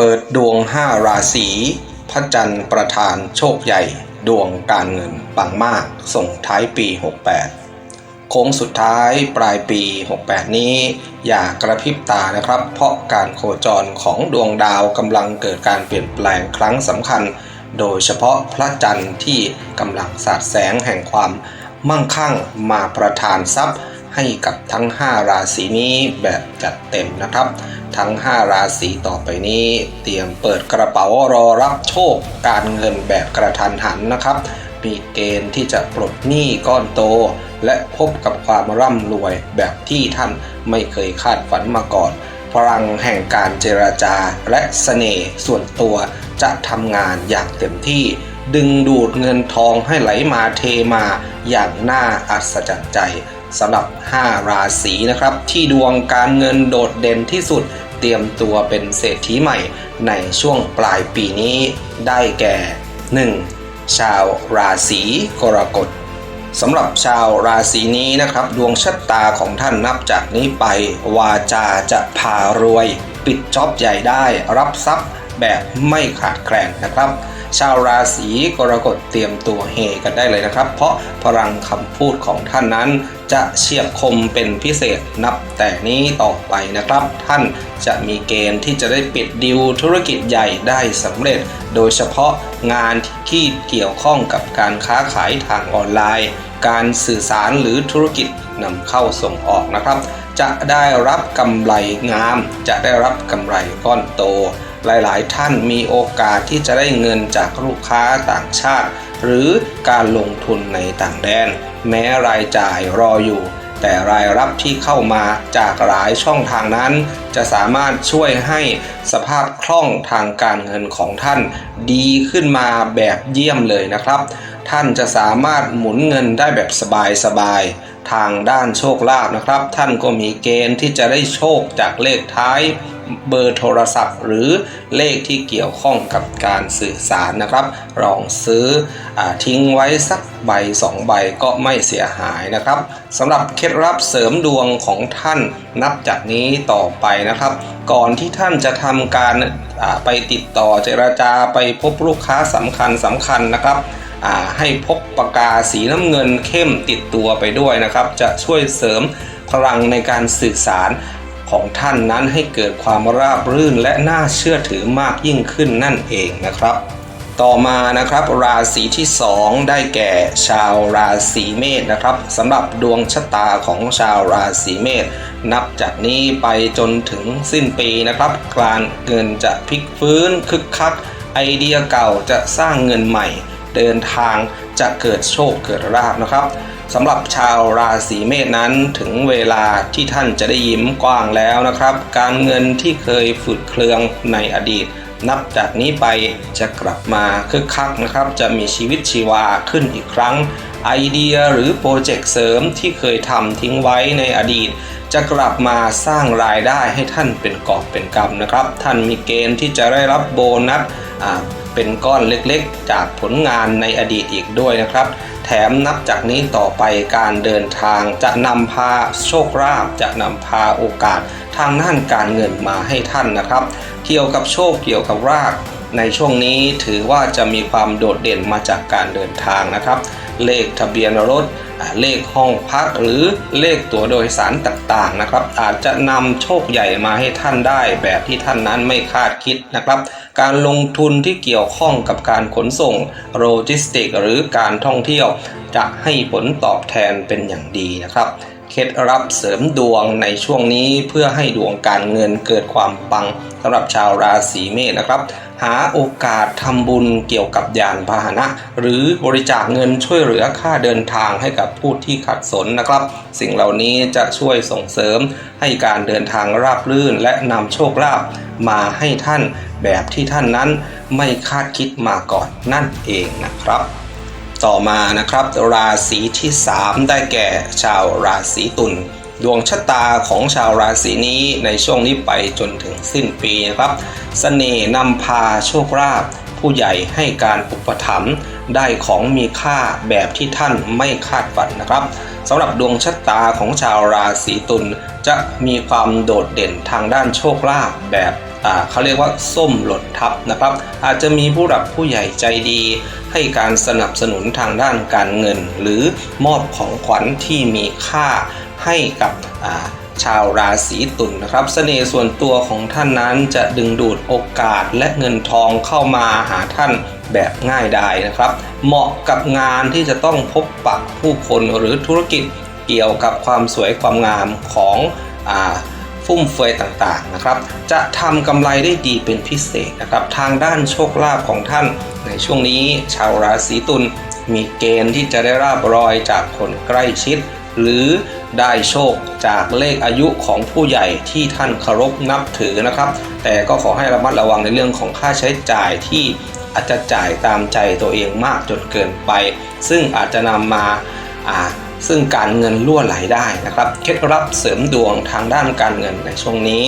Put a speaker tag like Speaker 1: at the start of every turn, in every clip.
Speaker 1: เปิดดวง5ราศีพระจันทร์ประธานโชคใหญ่ ดวงการเงินปังมาก ส่งท้ายปี 68 โค้งสุดท้ายปลายปี 68 นี้ อย่ากระพริบตานะครับ เพราะการโคจรของดวงดาวกำลังเกิดการเปลี่ยนแปลงครั้งสำคัญ โดยเฉพาะพระจันทร์ที่กำลังสาดแสงแห่งความมั่งคั่งมาประทานทรัพย์ ให้กับทั้ง 5 ราศีนี้แบบจัดเต็มนะครับ ทั้ง 5 ราศีต่อไปนี้ เตรียมเปิดกระเป๋ารอรับโชคการเงินแบบกระทันหันนะครับ มีเกณฑ์ที่จะปลดหนี้ก้อนโต และพบกับความร่ำรวยแบบที่ท่านไม่เคยคาดฝันมาก่อนพลังแห่งการเจรจาและเสน่ห์ส่วนตัวจะทำงานอย่างเต็มที่ ดึงดูดเงินทองให้ไหลมาเทมาอย่างน่าอัศจรรย์ใจ สำหรับ 5 ราศีนะครับ ที่ดวงการเงินโดดเด่นที่สุด เตรียมตัวเป็นเศรษฐีใหม่ในช่วงปลายปีนี้ได้แก่ 1. ชาวราศีกรกฎสำหรับชาวราศีนี้นะครับ ดวงชะตาของท่านนับจากนี้ไป วาจาจะพารวย ปิดจ็อบใหญ่ได้รับทรัพย์แบบไม่ขาดแคลนนะครับ ชาวราศีกรกฎเตรียมตัวเฮกันได้เลยนะครับ เพราะพลังคำพูดของท่านนั้นจะเฉียบคมเป็นพิเศษนับแต่นี้ต่อไปนะครับ ท่านจะมีเกณฑ์ที่จะได้ปิดดิวธุรกิจใหญ่ได้สำเร็จ โดยเฉพาะงานที่เกี่ยวข้องกับการค้าขายทางออนไลน์ การสื่อสารหรือธุรกิจนำเข้าส่งออกนะครับ จะได้รับกำไรงาม จะได้รับกำไรก้อนโต หลายๆ ท่านมีโอกาสที่จะได้เงินจากลูกค้าต่างชาติ หรือการลงทุนในต่างแดน แม้รายจ่ายรออยู่ แต่รายรับที่เข้ามาจากหลายช่องทางนั้น จะสามารถช่วยให้สภาพคล่องทางการเงินของท่าน ดีขึ้นมาแบบเยี่ยมเลยนะครับ ท่านจะสามารถหมุนเงินได้แบบสบายๆทางด้านโชคลาภนะครับ ท่านก็มีเกณฑ์ที่จะได้โชคจากเลขท้าย เบอร์โทรศัพท์ หรือเลขที่เกี่ยวข้องกับการสื่อสารนะครับลองซื้ออทิ้งไว้สักใบสองใบก็ไม่เสียหายนะครับสำหรับเคล็ดลับเสริมดวงของท่านนับจากนี้ต่อไปนะครับ ก่อนที่ท่านจะทำการไปติดต่อเจรจาไปพบลูกค้าสำคัญสำคัญนะครับให้พกปากกาสีน้ำเงินเข้มติดตัวไปด้วยนะครับ จะช่วยเสริมพลังในการสื่อสาร ของท่านนั้นให้เกิดความราบรื่นและน่าเชื่อถือมากยิ่งขึ้นนั่นเองนะครับ ต่อมานะครับราศีที่ 2 ได้แก่ชาวราศีเมษนะครับสำหรับดวงชะตาของชาวราศีเมษนับจากนี้ไปจนถึงสิ้นปีนะครับการเงินจะพลิกฟื้นคึกคัก ไอเดียเก่าจะสร้างเงินใหม่ เดินทางจะเกิดโชคเกิดราบนะครับสำหรับชาวราศีเมษนั้นถึงเวลาที่ท่านจะได้ยิ้มกว้างแล้วนะครับ การเงินที่เคยฝืดเครืองในอดีต นับจากนี้ไปจะกลับมาคึกคักนะครับ จะมีชีวิตชีวาขึ้นอีกครั้ง ไอเดียหรือโปรเจกต์เสริมที่เคยทำทิ้งไว้ในอดีต จะกลับมาสร้างรายได้ให้ท่านเป็นกอบเป็นกำนะครับ ท่านมีเกณฑ์ที่จะได้รับโบนัส เป็นก้อนเล็กๆ จากผลงานในอดีตอีกด้วยนะครับ แถมนับจากนี้ต่อไปการเดินทางจะนำพาโชคลาภจะนำพาโอกาสทางด้านการเงินมาให้ท่านนะครับ เกี่ยวกับโชคเกี่ยวกับราก ในช่วงนี้ถือว่าจะมีความโดดเด่นมาจากการเดินทางนะครับ เลขทะเบียนรถ เลขห้องพักหรือเลขตั๋วโดยสารต่างๆนะครับ อาจจะนำโชคใหญ่มาให้ท่านได้แบบที่ท่านนั้นไม่คาดคิดนะครับ การลงทุนที่เกี่ยวข้องกับการขนส่งโลจิสติก หรือการท่องเที่ยว จะให้ผลตอบแทนเป็นอย่างดีนะครับ เคล็ดลับเสริมดวงในช่วงนี้เพื่อให้ดวงการเงินเกิดความปังสำหรับชาวราศีเมษนะครับ หาโอกาสทำบุญเกี่ยวกับยานพาหนะ หรือบริจาคเงินช่วยเหลือค่าเดินทางให้กับผู้ที่ขัดสนนะครับ สิ่งเหล่านี้จะช่วยส่งเสริมให้การเดินทางราบรื่นและนำโชคลาภมาให้ท่านแบบที่ท่านนั้นไม่คาดคิดมาก่อนนั่นเองนะครับ ต่อมานะครับ ราศีที่ 3 ได้แก่ชาวราศีตุลดวงชะตาของชาวราศีนี้ในช่วงนี้ไปจนถึงสิ้นปีนะครับสเสน่ห์นำพาโชคลาภผู้ใหญ่ให้การอุปถัมภ์ได้ของมีค่าแบบที่ท่านไม่คาดฝันนะครับสำหรับดวงชะตาของชาวราศีตุลจะมีความโดดเด่นทางด้านโชคลาภแบบ เขาเรียกว่าส้มหล่นทับนะครับ อาจจะมีผู้หลักผู้ใหญ่ใจดี ให้การสนับสนุนทางด้านการเงิน หรือมอบของขวัญที่มีค่าให้กับาชาวราศีตุลนนะครับเสน่ห์ส่วนตัวของท่านนั้นจะดึงดูดโอกาสและเงินทองเข้ามาหาท่านแบบง่ายดายนะครับ เหมาะกับงานที่จะต้องพบปะผู้คนหรือธุรกิจเกี่ยวกับความสวยความงามของอ่า ฟุ่มเฟือยต่างๆนะครับ จะทำกำไรได้ดีเป็นพิเศษนะครับ ทางด้านโชคลาภของท่าน ในช่วงนี้ชาวราศีตุลมีเกณฑ์ที่จะได้ราบรอยจากคนใกล้ชิด หรือได้โชคจากเลขอายุของผู้ใหญ่ที่ท่านเคารพนับถือนะครับ แต่ก็ขอให้ระมัดระวังในเรื่องของค่าใช้จ่ายที่อาจจะจ่ายตามใจตัวเองมากจนเกินไป ซึ่งอาจจะนำมาา ซึ่งการเงินรั่วไหลได้นะครับเคล็ดลับเสริมดวงทางด้านการเงินในช่วงนี้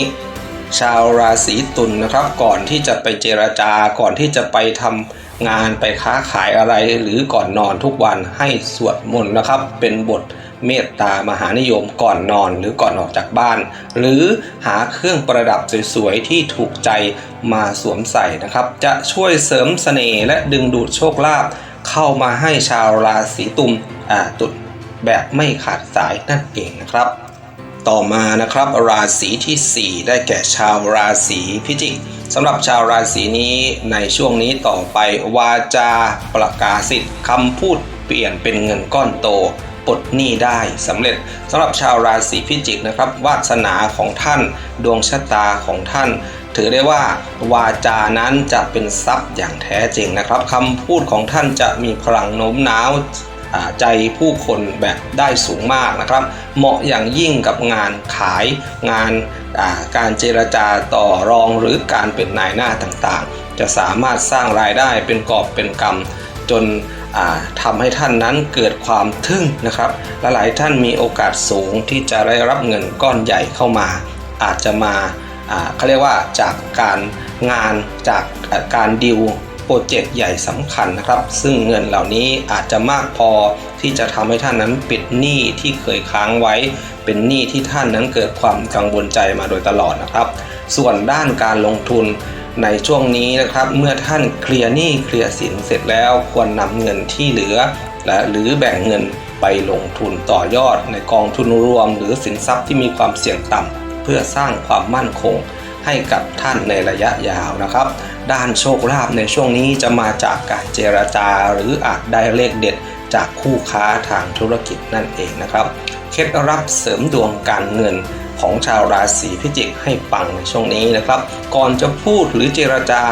Speaker 1: ชาวราศีตุลนะครับ ก่อนที่จะไปเจรจาก่อนที่จะไปทำงานไปค้าขายอะไรหรือก่อนนอนทุกวันให้สวดมนต์นะครับ เป็นบทเมตตามหานิยมก่อนนอนหรือก่อนออกจากบ้าน หรือหาเครื่องประดับสวยๆ ที่ถูกใจมาสวมใส่นะครับ จะช่วยเสริมเสน่ห์และดึงดูดโชคลาภเข้ามาให้ชาวราศีตุลอ่าตุล แบบไม่ขาดสายนั่นเองนะครับ ต่อมานะครับราศีทีสี่ 4 ได้แก่ชาวราศีพิจิกสำหรับชาวราศีนี้ในช่วงนี้ต่อไปวาจาประกาศสิทธิ์คำพูดเปลี่ยนเป็นเงินก้อนโตปลดหนี้ได้สำเร็จสำหรับชาวราศีพิจิกนะครับวาสนาของท่านดวงชะตาของท่าน ถือได้ว่าวาจานั้นจะเป็นทรัพย์อย่างแท้จริงนะครับคำพูดของท่านจะมีพลังโน้มน้าว ใจผู้คนแบบได้สูงมากนะครับ เหมาะอย่างยิ่งกับงานขายงานาการเจรจาต่อรองหรือการเป็นนายหน้าต่างๆ จะสามารถสร้างรายได้เป็นกอบเป็นกำจนอ่าทำให้ท่านนั้นเกิดความทึ่งนะครับและหลายท่านมีโอกาสสูงที่จะได้รับเงินก้อนใหญ่เข้ามา อาจจะมาเขาเรียกว่าจากการงานจากการดิว โปรเจกต์ใหญ่สำคัญนะครับ ซึ่งเงินเหล่านี้อาจจะมากพอที่จะทำให้ท่านนั้นปิดหนี้ที่เคยค้างไว้ เป็นหนี้ที่ท่านนั้นเกิดความกังวลใจมาโดยตลอดนะครับ ส่วนด้านการลงทุนในช่วงนี้นะครับ เมื่อท่านเคลียร์หนี้เคลียร์สินเสร็จแล้วควรนำเงินที่เหลือ และหรือแบ่งเงินไปลงทุนต่อยอดในกองทุนรวม หรือสินทรัพย์ที่มีความเสี่ยงต่ำเพื่อสร้างความมั่นคง ให้กับท่านในระยะยาวนะครับ ด้านโชคลาภในช่วงนี้จะมาจากการเจรจาหรืออาจได้เลขเด็ดจากคู่ค้าทางธุรกิจนั่นเองนะครับ เคล็ดลับเสริมดวงการเงินของชาวราศีพิจิกให้ปังในช่วงนี้นะครับ ก่อนจะพูดหรือเจรจา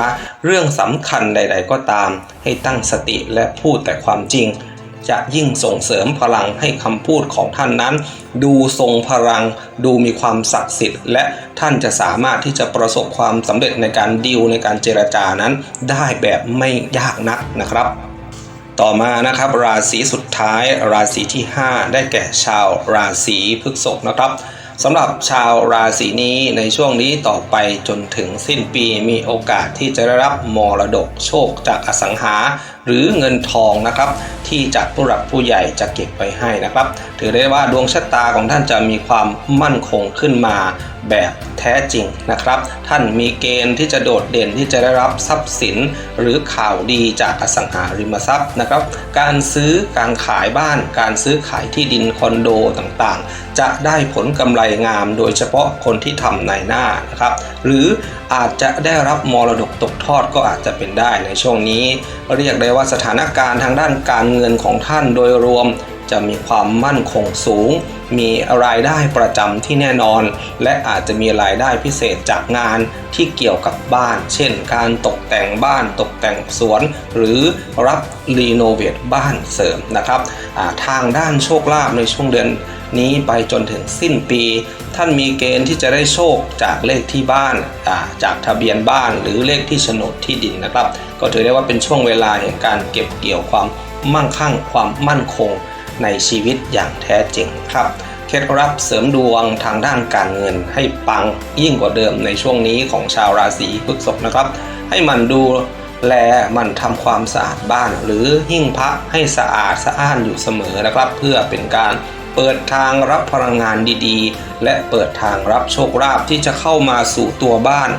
Speaker 1: เรื่องสำคัญใด ๆ ก็ตาม ให้ตั้งสติและพูดแต่ความจริง จะยิ่งส่งเสริมพลังให้คำพูดของท่านนั้น ดูทรงพลัง ดูมีความศักดิ์สิทธิ์ และท่านจะสามารถที่จะประสบความสำเร็จในการดีลในการเจรจานั้น ได้แบบไม่ยากนักนะครับ ต่อมานะครับราศีสุดท้ายราศีที่ 5 ได้แก่ชาวราศีพฤษภนะครับสำหรับชาวราศีนี้ในช่วงนี้ต่อไปจนถึงสิ้นปีมีโอกาสที่จะได้รับมรดกโชคจากอสังหา หรือเงินทองนะครับที่จากผู้หลักผู้ใหญ่จะเก็บไว้ให้นะครับ ถือได้ว่าดวงชะตาของท่านจะมีความมั่นคงขึ้นมาแบบแท้จริงนะครับ ท่านมีเกณฑ์ที่จะโดดเด่นที่จะได้รับทรัพย์สิน หรือข่าวดีจากอสังหาริมทรัพย์นะครับ การซื้อการขายบ้าน การซื้อขายที่ดินคอนโดต่างๆ จะได้ผลกำไรงาม โดยเฉพาะคนที่ทำในหน้านะครับ หรือ อาจจะได้รับมรดกตกทอดก็อาจจะเป็นได้ในช่วงนี้ เรียกได้ว่าสถานการณ์ทางด้านการเงินของท่านโดยรวม จะมีความมั่นคงสูง มีรายได้ประจำที่แน่นอน และอาจจะมีรายได้พิเศษจากงานที่เกี่ยวกับบ้าน เช่น การตกแต่งบ้านตกแต่งสวน หรือรับรีโนเวทบ้านเสริมนะครับทางด้านโชคลาภในช่วงเดือน นี้ไปจนถึงสิ้นปี ท่านมีเกณฑ์ที่จะได้โชคจากเลขที่บ้านาจากทะเบียนบ้านหรือเลขที่โฉนดที่ดินนะครับ ก็ถือได้ว่าเป็นช่วงเวลาแห่งการเก็บเกี่ยวความมั่งคั่งความมั่นคงในชีวิตอย่างแท้จริงครับ เคล็ดลับเสริมดวงทางด้านการเงินให้ปังยิ่งกว่าเดิมในช่วงนี้ของชาวราศีพฤษภนะครับ ให้มันดูแลมันทำความสะอาดบ้าน หรือหิ้งพระให้สะอาดสะอ้านอยู่เสมอนะครับ เพื่อเป็นการ เปิดทางรับพลังงานดีๆ และเปิดทางรับโชคลาภที่จะเข้ามาสู่ตัวบ้าน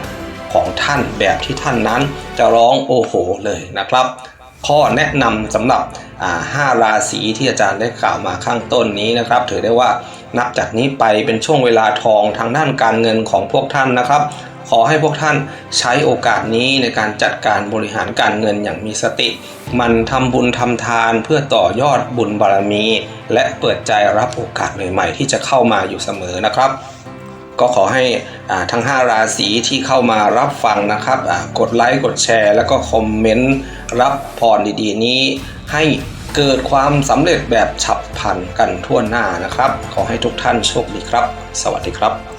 Speaker 1: ของท่านแบบที่ท่านนั้นจะร้องโอ้โหเลยนะครับ ข้อแนะนำสำหรับอ่าห้าราศีที่อาจารย์ได้กล่าวมาข้างต้นนี้นะครับ ถือได้ว่านับจากนี้ไปเป็นช่วงเวลาทองทางด้านการเงินของพวกท่านนะครับ ขอให้พวกท่านใช้โอกาสนี้ในการจัดการบริหารการเงินอย่างมีสติ มันทำบุญทำทานเพื่อต่อยอดบุญบารมี และเปิดใจรับโอกาสใหม่ๆที่จะเข้ามาอยู่เสมอนะครับก็ขอให้ทั้ง 5 ราศีที่เข้ามารับฟังนะครับ กดไลค์ กดแชร์ แล้วก็คอมเมนต์รับพรดีๆ นี้ ให้เกิดความสำเร็จแบบฉับพลันกันทั่วหน้านะครับ ขอให้ทุกท่านโชคดีครับ สวัสดีครับ